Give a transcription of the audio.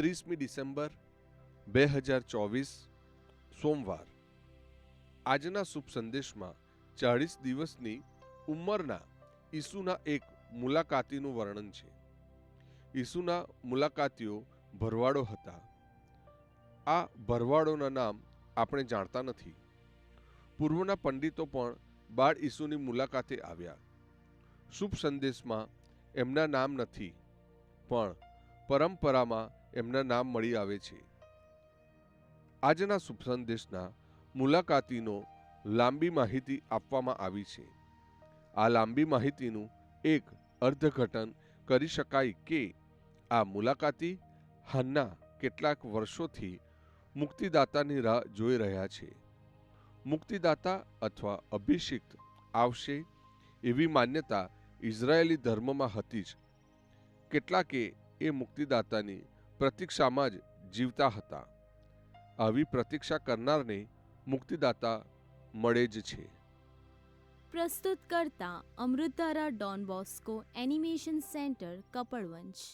ત્રીસમી December બે હજાર ચોવીસ સોમવાર. આજના શુભ સંદેશમાં ચાળીસ દિવસની ઉંમરના ઈસુના એક મુલાકાતીનું વર્ણન છે. ઈસુના મુલાકાતીઓ ભરવાડો હતા. આ ભરવાડોના નામ આપણે જાણતા નથી. પૂર્વના પંડિતો પણ બાળ ઈસુની મુલાકાતે આવ્યા. શુભ સંદેશમાં એમના નામ નથી, પણ પરંપરામાં એમના નામ મળી આવે છે. આજના શુભ સંદેશના મુલાકાતીનો લાંબી માહિતી આપવામાં આવી છે. આ લાંબી માહિતીનું એક અર્થઘટન કરી શકાય કે આ મુલાકાતી હાલના કેટલાક વર્ષોથી મુક્તિદાતાની રાહ જોઈ રહ્યા છે. મુક્તિદાતા અથવા અભિષિક્ત આવશે એવી માન્યતા ઇઝરાયેલી ધર્મમાં હતી જ. કેટલાકે એ મુક્તિદાતાની પ્રતીક્ષામાં જ જીવતા હતા. આવી પ્રતીક્ષા કરનારને મુક્તિદાતા મળે જ છે. પ્રસ્તુત કરતા Amrutdhara Don Bosco animation centre Kapadvanj